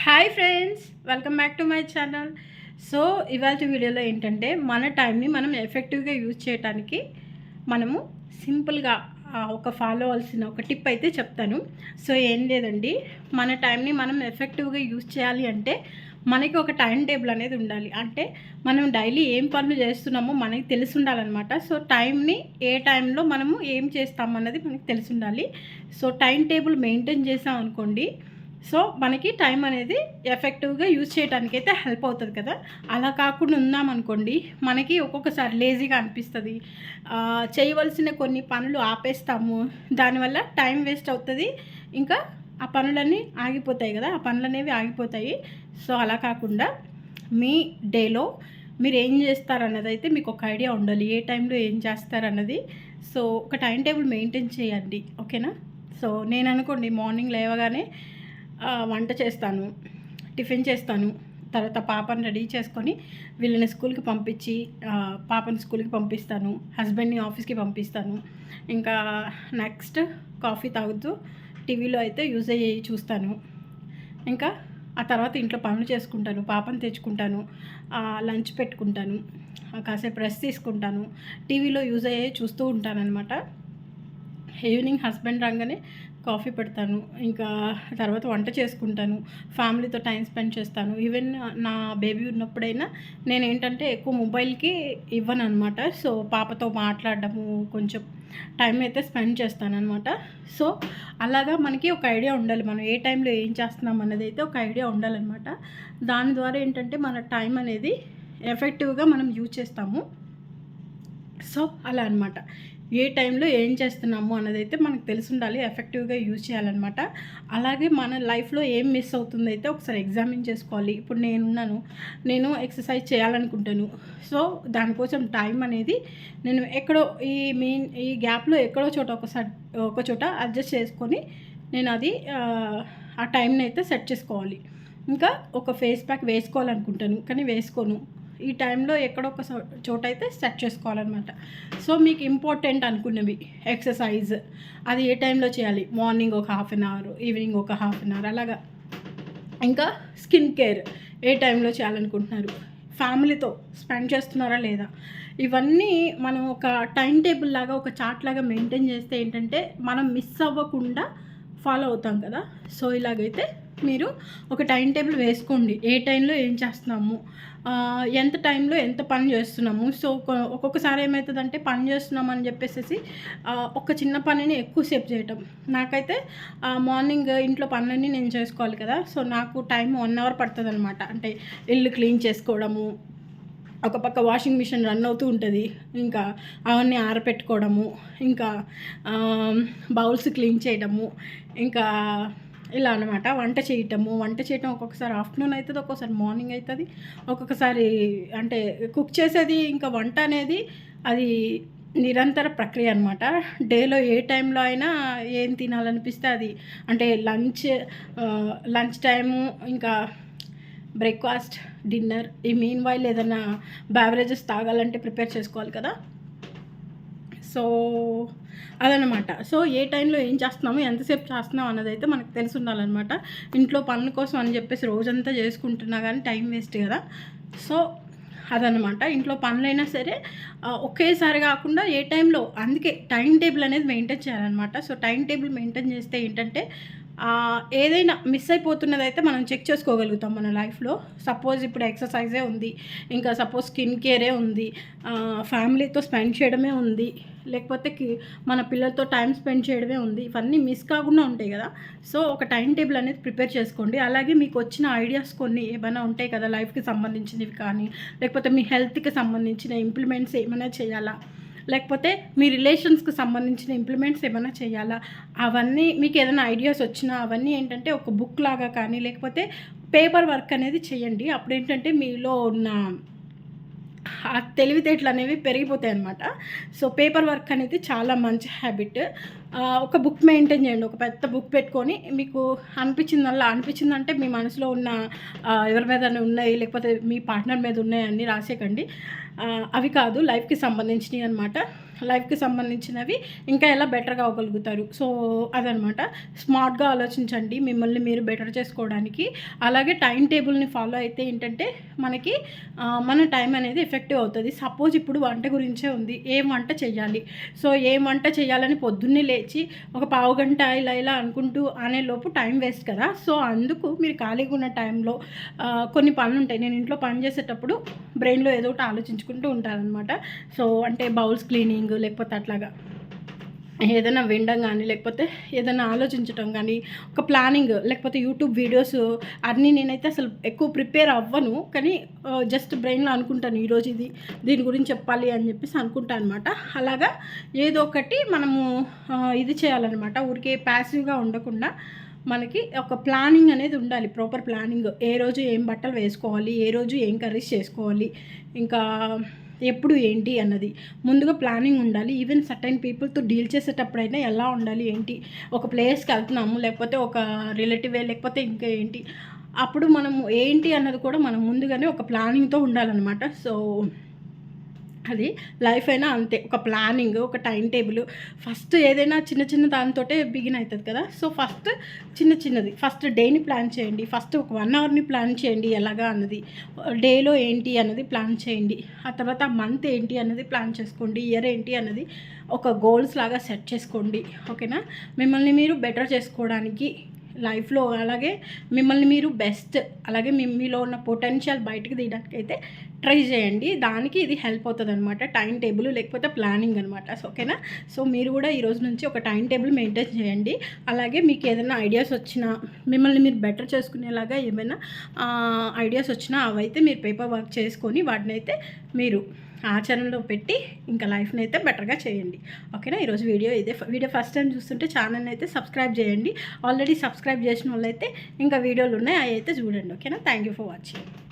Hi friends welcome back to my channel. So ఇవాళ వీడియోలో ఏంటంటే మన టైంని మనం ఎఫెక్టివ్గా యూజ్ చేయడానికి మనము సింపుల్గా ఒక ఫాలో అవ్వాల్సిన ఒక టిప్ అయితే చెప్తాను. సో ఏం లేదండి. మన టైంని మనం ఎఫెక్టివ్గా యూజ్ చేయాలి అంటే మనకి ఒక టైం టేబుల్ అనేది ఉండాలి. అంటే మనం డైలీ ఏం పనులు చేస్తున్నామో మనకి తెలిసి ఉండాలన్నమాట. సో టైంని ఏ టైంలో మనము ఏం చేస్తాం అన్నది మనకి తెలిసి ఉండాలి. సో టైం టేబుల్ మెయింటైన్ చేసాం అనుకోండి సో మనకి టైం అనేది ఎఫెక్టివ్గా యూజ్ చేయడానికి అయితే హెల్ప్ అవుతుంది కదా. అలా కాకుండా ఉన్నామనుకోండి మనకి ఒక్కొక్కసారి లేజీగా అనిపిస్తుంది. చేయవలసిన కొన్ని పనులు ఆపేస్తాము. దానివల్ల టైం వేస్ట్ అవుతుంది. ఇంకా ఆ పనులన్నీ ఆగిపోతాయి కదా ఆ పనులు అనేవి ఆగిపోతాయి. సో అలా కాకుండా మీ డేలో మీరు ఏం చేస్తారన్నది అయితే మీకు ఒక ఐడియా ఉండాలి. ఏ టైంలో ఏం చేస్తారన్నది. సో ఒక టైం టేబుల్ మెయింటైన్ చేయండి. ఓకేనా? సో నేను అనుకోండి మార్నింగ్ లేవగానే వంట చేస్తాను టిఫిన్ చేస్తాను. తర్వాత పాపని రెడీ చేసుకొని వీళ్ళని స్కూల్కి పంపించి పాపని స్కూల్కి పంపిస్తాను హస్బెండ్ని ఆఫీస్కి పంపిస్తాను. ఇంకా నెక్స్ట్ కాఫీ తాగుతూ టీవీలో అయితే యూజ్ అయ్యి చూస్తాను. ఇంకా ఆ తర్వాత ఇంట్లో పనులు చేసుకుంటాను పాపని తెచ్చుకుంటాను లంచ్ పెట్టుకుంటాను కాసేపు రెస్ట్ తీసుకుంటాను టీవీలో యూజ్ అయ్యే చూస్తూ ఉంటాను అనమాట ఈవినింగ్ హస్బెండ్ రాగానే కాఫీ పెడతాను ఇంకా తర్వాత వంట చేసుకుంటాను ఫ్యామిలీతో టైం స్పెండ్ చేస్తాను. ఈవెన్ నా బేబీ ఉన్నప్పుడైనా నేను ఏంటంటే ఎక్కువ మొబైల్కి ఇవ్వను అనమాట సో పాపతో మాట్లాడడము కొంచెం టైం అయితే స్పెండ్ చేస్తాను అనమాట సో అలాగా మనకి ఒక ఐడియా ఉండాలి. మనం ఏ టైంలో ఏం చేస్తున్నాం అనేది అయితే ఒక ఐడియా ఉండాలన్నమాట దాని ద్వారా ఏంటంటే మన టైం అనేది ఎఫెక్టివ్గా మనం యూజ్ చేస్తాము. సో అలా అనమాట. ఏ టైంలో ఏం చేస్తున్నాము అన్నది అయితే మనకు తెలిసి ఉండాలి ఎఫెక్టివ్గా యూజ్ చేయాలన్నమాట. అలాగే మన లైఫ్లో ఏం మిస్ అవుతుందో అయితే ఒకసారి ఎగ్జామిన్ చేసుకోవాలి. ఇప్పుడు నేనున్నాను నేను ఎక్సర్సైజ్ చేయాలనుకుంటాను. సో దానికోసం టైం అనేది నేను ఎక్కడో ఈ మెయిన్ ఈ గ్యాప్లో ఎక్కడో చోట ఒకసారి ఒక చోట అడ్జస్ట్ చేసుకొని నేను అది ఆ, ఆ టైంని అయితే సెట్ చేసుకోవాలి. ఇంకా ఒక ఫేస్ ప్యాక్ వేసుకోవాలనుకుంటాను కానీ వేసుకోను. ఈ టైంలో ఎక్కడొక సో- చోట అయితే సెట్ చేసుకోవాలన్నమాట. సో మీకు ఇంపార్టెంట్ అనుకున్నవి ఎక్సర్సైజ్. అది ఏ టైంలో చేయాలి? మార్నింగ్ ఒక హాఫ్ అన్ అవర్ ఈవినింగ్ ఒక హాఫ్ అన్ అవర్ అలాగా. ఇంకా స్కిన్ కేర్ ఏ టైంలో చేయాలనుకుంటున్నారు? ఫ్యామిలీతో స్పెండ్ చేస్తున్నారా లేదా? ఇవన్నీ మనం ఒక టైం టేబుల్ లాగా ఒక చార్ట్ లాగా మెయింటైన్ చేస్తే ఏంటంటే మనం మిస్ అవ్వకుండా ఫాలో అవుతాం కదా. సో ఇలాగైతే మీరు ఒక టైం టేబుల్ వేసుకోండి. ఏ టైంలో ఏం చేస్తున్నాము? ఎంత టైంలో ఎంత పని చేస్తున్నాము? సో ఒక్కొక్కసారి ఏమవుతుందంటే పని చేస్తున్నాం అని చెప్పేసి ఒక చిన్న పనిని ఎక్కువసేపు చేయటం. నాకైతే మార్నింగ్ ఇంట్లో పనులన్నీ నేను చేసుకోవాలి కదా. సో నాకు టైం వన్ అవర్ పడుతుంది అనమాట అంటే ఇల్లు క్లీన్ చేసుకోవడము ఒక పక్క వాషింగ్ మిషన్ రన్ అవుతూ ఉంటుంది. ఇంకా అవన్నీ ఆరపెట్టుకోవడము ఇంకా బౌల్స్ క్లీన్ చేయడము ఇంకా ఇలా అనమాట వంట చేయటము వంట చేయటం ఒక్కొక్కసారి ఆఫ్టర్నూన్ అవుతుంది ఒక్కొక్కసారి మార్నింగ్ అవుతుంది ఒక్కొక్కసారి అంటే కుక్ చేసేది ఇంకా వంట అనేది అది నిరంతర ప్రక్రియ అనమాట డేలో ఏ టైంలో అయినా ఏం తినాలనిపిస్తే అది అంటే లంచ్ లంచ్ టైము ఇంకా బ్రేక్ఫాస్ట్ డిన్నర్ ఈ మీన్ వైల్ ఏదైనా బ్యావరేజెస్ తాగాలంటే ప్రిపేర్ చేసుకోవాలి కదా. సో అదనమాట సో ఏ టైంలో ఏం చేస్తున్నాము ఎంతసేపు చేస్తున్నాం అన్నది అయితే మనకు తెలిసి ఉండాలన్నమాట. ఇంట్లో పనుల కోసం అని చెప్పేసి రోజంతా చేసుకుంటున్నా కానీ టైం వేస్ట్ కదా. సో అదనమాట ఇంట్లో పనులైనా సరే ఒకేసారి కాకుండా ఏ టైంలో అందుకే టైం టేబుల్ అనేది మెయింటైన్ చేయాలన్నమాట. సో టైం టేబుల్ మెయింటైన్ చేస్తే ఏంటంటే ఏదైనా మిస్ అయిపోతున్నది అయితే మనం చెక్ చేసుకోగలుగుతాం మన లైఫ్లో. సపోజ్ ఇప్పుడు ఎక్సర్సైజే ఉంది ఇంకా సపోజ్ స్కిన్ కేరే ఉంది ఫ్యామిలీతో స్పెండ్ చేయడమే ఉంది లేకపోతే కి- మన పిల్లలతో టైం స్పెండ్ చేయడమే ఉంది ఇవన్నీ మిస్ కాకుండా ఉంటాయి కదా. సో ఒక టైం టేబుల్ అనేది ప్రిపేర్ చేసుకోండి. అలాగే మీకు వచ్చిన ఐడియాస్ కొన్ని ఏమైనా ఉంటాయి కదా లైఫ్కి సంబంధించినవి కానీ లేకపోతే మీ హెల్త్కి సంబంధించిన ఇంప్లిమెంట్స్ ఏమైనా చేయాలా? లేకపోతే మీ రిలేషన్స్కి సంబంధించిన ఇంప్లిమెంట్స్ ఏమైనా చేయాలా? అవన్నీ మీకు ఏదైనా ఐడియాస్ వచ్చినా అవన్నీ ఏంటంటే ఒక బుక్ లాగా కానీ లేకపోతే పేపర్ వర్క్ అనేది చేయండి. అప్పుడు ఏంటంటే మీలో ఉన్న ఆ తెలివితేటలు అనేవి పెరిగిపోతాయి అనమాట సో పేపర్ వర్క్ అనేది చాలా మంచి హ్యాబిట్. ఒక బుక్ మెయింటైన్ చేయండి. ఒక పెద్ద బుక్ పెట్టుకొని మీకు అనిపించిందల్లా అనిపించిందంటే మీ మనసులో ఉన్న ఎవరి మీద ఉన్నాయి లేకపోతే మీ పార్ట్నర్ మీద ఉన్నాయి అన్నీ రాసేయకండి. అవి కాదు లైఫ్కి సంబంధించినవి అనమాట లైఫ్కి సంబంధించినవి ఇంకా ఎలా బెటర్గా అవ్వగలుగుతారు. సో అదనమాట స్మార్ట్గా ఆలోచించండి. మిమ్మల్ని మీరు బెటర్ చేసుకోవడానికి. అలాగే టైం టేబుల్ని ఫాలో అయితే ఏంటంటే మనకి మన టైం అనేది ఎఫెక్టివ్ అవుతుంది. సపోజ్ ఇప్పుడు వంట గురించే ఉంది. ఏం వంట చేయాలి సో ఏం వంట చేయాలని పొద్దున్నే లే తెచ్చి ఒక పావు గంట ఇలా ఇలా అనుకుంటూ అనే లోపు టైం వేస్ట్ కదా. సో అందుకు మీరు ఖాళీగా ఉన్న టైంలో కొన్ని పనులు ఉంటాయి. నేను ఇంట్లో పని చేసేటప్పుడు బ్రెయిన్లో ఏదో ఒకటి ఆలోచించుకుంటూ ఉంటానన్నమాట. సో అంటే బౌల్స్ క్లీనింగ్ లేకపోతే అట్లాగా. ఏదైనా వినడం కానీ లేకపోతే ఏదైనా ఆలోచించడం కానీ ఒక ప్లానింగ్ లేకపోతే యూట్యూబ్ వీడియోస్ అన్నీ నేనైతే అసలు ఎక్కువ ప్రిపేర్ అవ్వను. కానీ జస్ట్ బ్రెయిన్లో అనుకుంటాను ఈరోజు ఇది దీని గురించి చెప్పాలి అని చెప్పేసి అనుకుంటాను అనమాట అలాగా ఏదో ఒకటి మనము ఇది చేయాలన్నమాట. ఊరికే ప్యాసివ్గా ఉండకుండా మనకి ఒక ప్లానింగ్ అనేది ఉండాలి. ప్రాపర్ ప్లానింగ్ ఏ రోజు ఏం బట్టలు వేసుకోవాలి ఏ రోజు ఏం కర్రీస్ చేసుకోవాలి ఇంకా ఎప్పుడు ఏంటి అన్నది. ముందుగా ప్లానింగ్ ఉండాలి. ఈవెన్ సర్టైన్ పీపుల్తో డీల్ చేసేటప్పుడైనా ఎలా ఉండాలి ఏంటి? ఒక ప్లేస్కి వెళ్తున్నాము లేకపోతే ఒక రిలేటివే లేకపోతే ఇంకా ఏంటి? అప్పుడు మనము ఏంటి అన్నది కూడా మనం ముందుగానే ఒక ప్లానింగ్తో ఉండాలన్నమాట. సో అది లైఫ్ అయినా అంతే. ఒక ప్లానింగ్ ఒక టైం టేబుల్. ఫస్ట్ ఏదైనా చిన్న చిన్న దానితోటే బిగిన్ అవుతుంది కదా. సో ఫస్ట్ చిన్న చిన్నది. ఫస్ట్ డేని ప్లాన్ చేయండి. ఫస్ట్ ఒక వన్ అవర్ని ప్లాన్ చేయండి ఎలాగా అన్నది. డేలో ఏంటి అన్నది ప్లాన్ చేయండి. ఆ తర్వాత మంత్ ఏంటి అన్నది ప్లాన్ చేసుకోండి. ఇయర్ ఏంటి అన్నది ఒక గోల్స్ లాగా సెట్ చేసుకోండి. ఓకేనా? మిమ్మల్ని మీరు బెటర్ చేసుకోవడానికి లైఫ్లో అలాగే మిమ్మల్ని మీరు బెస్ట్ అలాగే మీ మీలో ఉన్న పొటెన్షియల్ బయటకు తీయడానికి అయితే ట్రై చేయండి. దానికి ఇది హెల్ప్ అవుతుంది అనమాట టైం టేబుల్ లేకపోతే ప్లానింగ్ అనమాట సో ఓకేనా? సో మీరు కూడా ఈరోజు నుంచి ఒక టైం టేబుల్ మెయింటైన్ చేయండి. అలాగే మీకు ఏదైనా ఐడియాస్ వచ్చినా మిమ్మల్ని మీరు బెటర్ చేసుకునేలాగా ఏమైనా ఐడియాస్ వచ్చినా అవైతే మీరు పేపర్ వర్క్ చేసుకొని వాటిని అయితే మీరు ఆచరణలో పెట్టి ఇంకా లైఫ్ని అయితే బెటర్గా చేయండి. ఓకేనా? ఈరోజు వీడియో ఇదే. వీడియో ఫస్ట్ టైం చూస్తుంటే ఛానల్ని అయితే సబ్స్క్రైబ్ చేయండి. ఆల్రెడీ సబ్స్క్రైబ్ చేసిన వాళ్ళైతే ఇంకా వీడియోలు ఉన్నాయి అవి అయితే చూడండి. ఓకేనా? Thank you for watching.